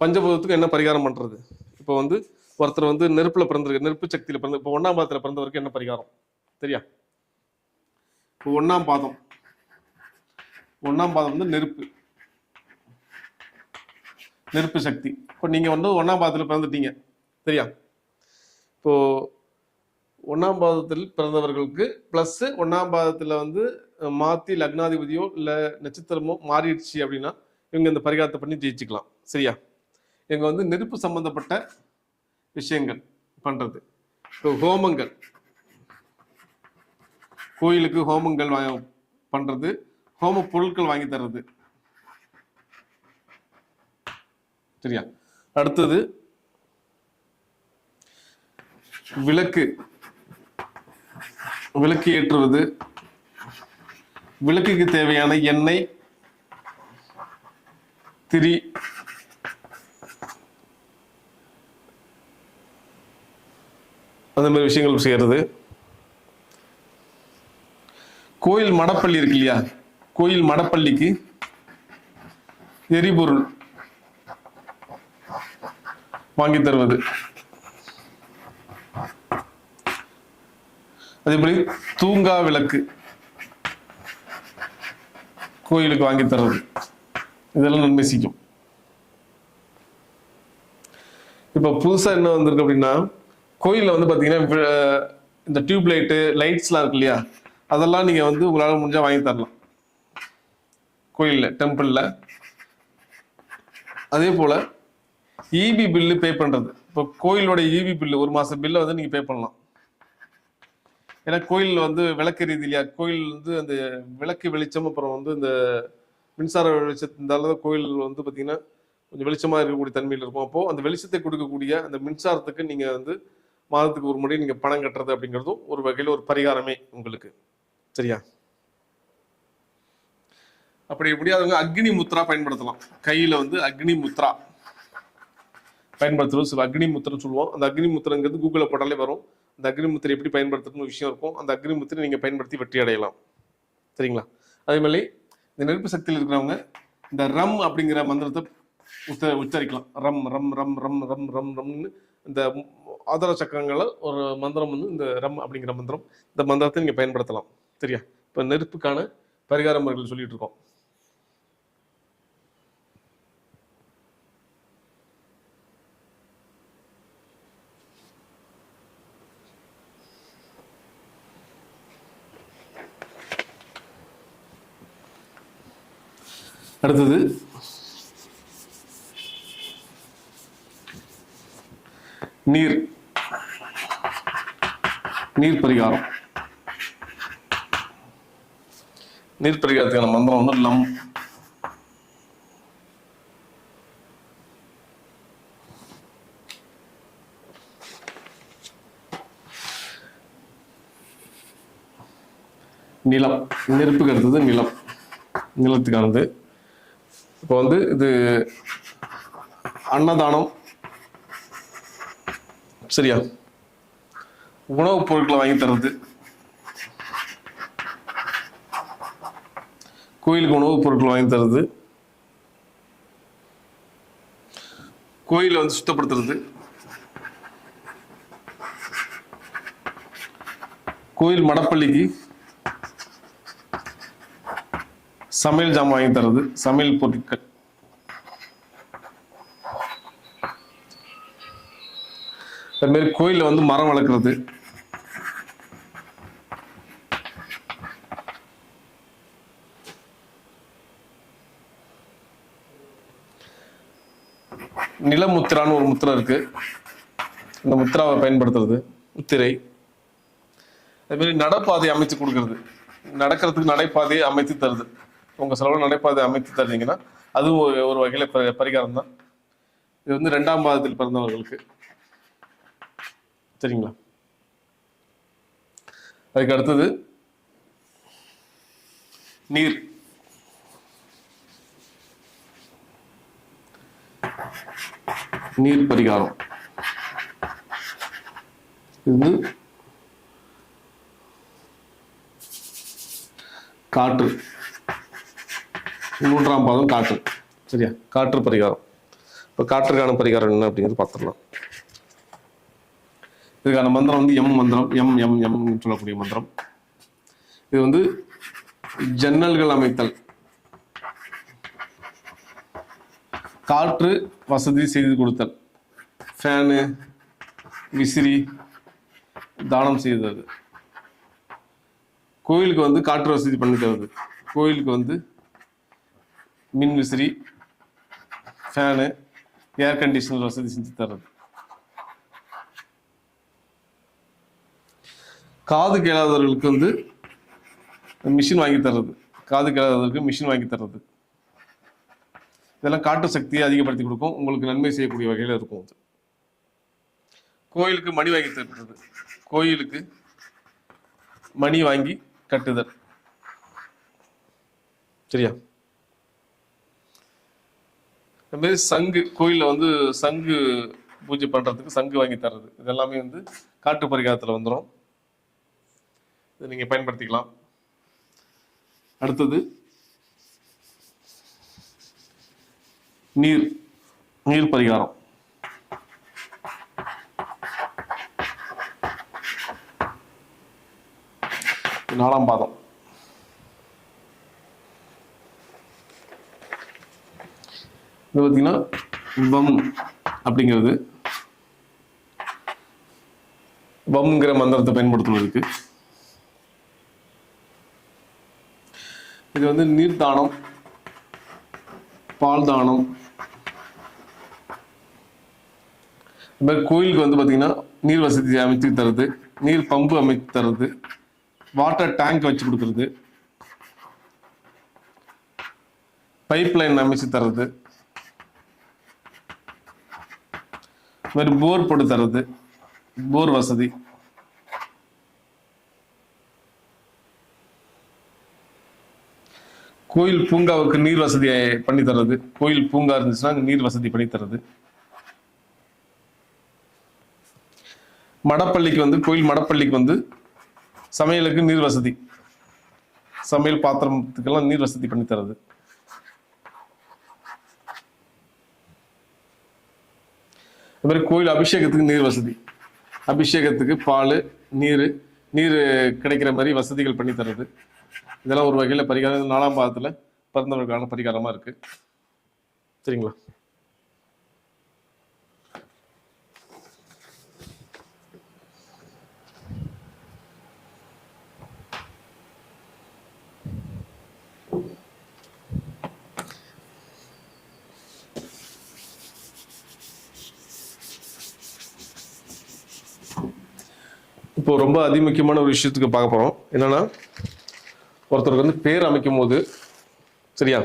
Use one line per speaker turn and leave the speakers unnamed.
பஞ்சபூதத்துக்கு என்ன பரிகாரம் பண்றது? இப்போ வந்து ஒருத்தர் வந்து நெருப்புல பிறந்திருக்கு நெருப்பு சக்தியில பிறந்த இப்போ ஒன்றாம் பாதத்தில் பிறந்தவருக்கு என்ன பரிகாரம்? சரியா? இப்போ ஒன்றாம் பாதம். ஒன்றாம் பாதம் வந்து நெருப்பு. நெருப்பு சக்தி. இப்போ நீங்க வந்து ஒன்றாம் பாதத்தில் பிறந்துட்டீங்க. சரியா? இப்போ ஒன்றாம் பாதத்தில் பிறந்தவர்களுக்கு ப்ளஸ்ஸு ஒன்றாம் பாதத்தில் வந்து மாற்றி மாத்தி லக்னாதிபதியோ இல்லை நட்சத்திரமோ மாறிடுச்சு அப்படின்னா இவங்க இந்த பரிகாரத்தை பண்ணி ஜெயிச்சுக்கலாம். சரியா? இங்கே வந்து நெருப்பு சம்பந்தப்பட்ட விஷயங்கள் பண்றது. இப்போ ஹோமங்கள். கோயிலுக்கு ஹோமங்கள் வா- பண்றது. ஹோம பொருட்கள் வாங்கி தர்றது. சரியா? அடுத்தது விளக்கு. விளக்கு ஏற்றுவது. விளக்குக்கு தேவையான எண்ணெய் திரி அந்த மாதிரி விஷயங்கள் செய்யறது. கோயில் மடப்பள்ளி இருக்கு இல்லையா? கோயில் மடப்பள்ளிக்கு எரிபொருள் வாங்கி தருவது. அதே மாதிரி தூங்கா விளக்கு கோயிலுக்கு வாங்கி தர்றது. இதெல்லாம் நன்மை செய்யும். இப்போ புதுசா என்ன வந்திருக்கு அப்படின்னா கோயிலில் வந்து பார்த்தீங்கன்னா இந்த டியூப் லைட்டு லைட்ஸ்லாம் இருக்கு இல்லையா? அதெல்லாம் நீங்கள் வந்து உங்களால் முடிஞ்சால் வாங்கி தரலாம். கோயிலில் டெம்பிளில் அதே போல் இபி பில்லு பே பண்ணுறது இப்போ கோயிலோட இபி பில்லு ஒரு மாதம் பில்லை வந்து நீங்கள் பே பண்ணலாம். ஏன்னா கோயில் வந்து விளக்கு ரீதியிலையா கோயில் வந்து அந்த விளக்கு வெளிச்சம் அப்புறம் வந்து இந்த மின்சார வெளிச்சத்தினால தான் கோயில் வந்து பார்த்தீங்கன்னா கொஞ்சம் வெளிச்சமாக இருக்கக்கூடிய தன்மையில் இருக்கும். அப்போது அந்த வெளிச்சத்தை கொடுக்கக்கூடிய அந்த மின்சாரத்துக்கு நீங்கள் வந்து மாதத்துக்கு ஒரு முறை நீங்கள் பணம் கட்டுறது அப்படிங்கிறதும் ஒரு வகையில் ஒரு பரிகாரமே உங்களுக்கு. சரியா? அப்படி முடியாதவங்க அக்னி முத்ரா பயன்படுத்தலாம். கையில் வந்து அக்னி முத்ரா பயன்படுத்துறது சில அக்னி முத்திரன்னு சொல்லுவோம். அந்த அக்னி முத்திரங்கிறது கூகுளில் போட்டாலே வரும். அந்த அக்னி முத்திரை எப்படி பயன்படுத்துறதுன்னு விஷயம் இருக்கும். அந்த அக்னி முத்திரை நீங்கள் பயன்படுத்தி வெற்றி அடையலாம். சரிங்களா? அதே மாதிரி இந்த நெருப்பு சக்தியில் இருக்கிறவங்க இந்த ரம் அப்படிங்கிற மந்திரத்தை உத்த உச்சரிக்கலாம். ரம் ரம் ரம் ரம் ரம் ரம் ரம்னு. இந்த ஆதார சக்கரங்களில் ஒரு மந்திரம் வந்து இந்த ரம் அப்படிங்கிற மந்திரம். இந்த மந்திரத்தை நீங்கள் பயன்படுத்தலாம். சரியா? இப்போ நெருப்புக்கான பரிகார முறைகள் சொல்லிட்டு இருக்கோம். அடுத்தது நீர். நீர் பரிகாரம். நீர் பரிகாரத்துக்கான மந்திரம் வந்து லம். நிலம். நெருப்புக்கு அடுத்தது நிலம். நிலத்துக்கானது. இப்போ வந்து இது அன்னதானம். சரியா? உணவுப் பொருட்களை வாங்கி தர்றது. கோயிலுக்கு உணவுப் பொருட்கள் வாங்கி தர்றது. கோயிலை வந்து சுத்தப்படுத்துறது. கோயில் மடப்பள்ளிக்கு சமையல் ஜாமான் வாங்கி தர்றது சமையல் பொருட்கள். அது மாதிரி வந்து மரம் வளர்க்குறது. நிலமுத்திரான்னு ஒரு முத்திரை இருக்கு. இந்த முத்திராவை பயன்படுத்துறது. முத்திரை. அதுமாரி மாதிரி நடப்பாதை அமைத்து கொடுக்கறது. நடக்கிறதுக்கு நடைபாதையை அமைத்து தருது. உங்கள் செலவில் நடைபாதை அமைத்து தருந்தீங்கன்னா அதுவும் ஒரு வகையில் பரி- பரிகாரம் தான் இது வந்து ரெண்டாம் மாதத்தில் பிறந்தவர்களுக்கு. சரிங்களா அதுக்கு அடுத்தது நீர். நீர் பரிகாரம். இது காற்று. மூன்றாம் பாதம் காற்று. சரியா? காற்று பரிகாரம். இப்போ காற்றுக்கான பரிகாரம் என்ன அப்படிங்கிறது பார்த்துடலாம். இதுக்கான மந்திரம் வந்து எம் மந்திரம் எம் எம் எம் சொல்லக்கூடிய மந்திரம். இது வந்து ஜன்னல்கள் அமைத்தல். காற்று வசதி செய்து கொடுத்தல். ஃபேனு விசிறி தானம் செய்தது. கோயிலுக்கு வந்து காற்று வசதி பண்ணி தருது கோயிலுக்கு வந்து மின் விசிறி ஃபேனு ஏர் கண்டிஷனர் வசதி செஞ்சு தர்றது. காது கேளாதவர்களுக்கு வந்து மிஷின் வாங்கி தர்றது. காது கேளாதவர்களுக்கு மிஷின் வாங்கி தர்றது. இதெல்லாம் காட்டு சக்தியை அதிகப்படுத்தி கொடுக்கும். உங்களுக்கு நன்மை செய்யக்கூடிய வகையில் இருக்கும் அது. கோயிலுக்கு மணி வாங்கி தருறது. கோயிலுக்கு மணி வாங்கி கட்டுதல். சரியா? அதுமாரி சங்கு கோயிலில் வந்து சங்கு பூஜை பண்ணுறதுக்கு சங்கு வாங்கி தர்றது. இதெல்லாமே வந்து காட்டு பரிகாரத்தில் வந்துடும் இதை நீங்கள் பயன்படுத்திக்கலாம். அடுத்தது நீர் நீர் பரிகாரம். நாலாம் பாதம். இது பார்த்தீங்கன்னா வம் அப்படிங்கிறது. வம்ங்கிற மந்திரத்தை பயன்படுத்துவதற்கு இது வந்து நீர் தானம் பால் தானம் இது மாதிரி கோயிலுக்கு வந்து பார்த்தீங்கன்னா நீர் வசதி அமைத்து தருது. நீர் பம்பு அமைத்து தருது. வாட்டர் டேங்க் வச்சு கொடுக்கறது. பைப் லைன் அமைச்சு தர்றது இந்த மாதிரி போர் போட்டு தர்றது போர் வசதி. கோயில் பூங்காவுக்கு நீர் வசதி பண்ணி தர்றது. கோயில் பூங்கா இருந்துச்சுன்னா நீர் வசதி பண்ணி தர்றது. மடப்பள்ளிக்கு வந்து கோயில் மடப்பள்ளிக்கு வந்து சமையலுக்கு நீர் வசதி. சமையல் பாத்திரத்துக்கெல்லாம் நீர் வசதி பண்ணி தர்றது. அது மாதிரி கோயில் அபிஷேகத்துக்கு நீர் வசதி. அபிஷேகத்துக்கு பால் நீர் நீர் கிடைக்கிற மாதிரி வசதிகள் பண்ணி தர்றது. இதெல்லாம் ஒரு வகையில் பரிகாரம். நாலாம் பாதத்தில் பிறந்தவர்களுக்கான பரிகாரமாக இருக்கு. சரிங்களா? இப்போ ரொம்ப அதிமுக்கியமான ஒரு விஷயத்துக்கு பார்க்க போறோம். என்னன்னா ஒருத்தருக்கு வந்து பேர் அமைக்கும் போது சரியா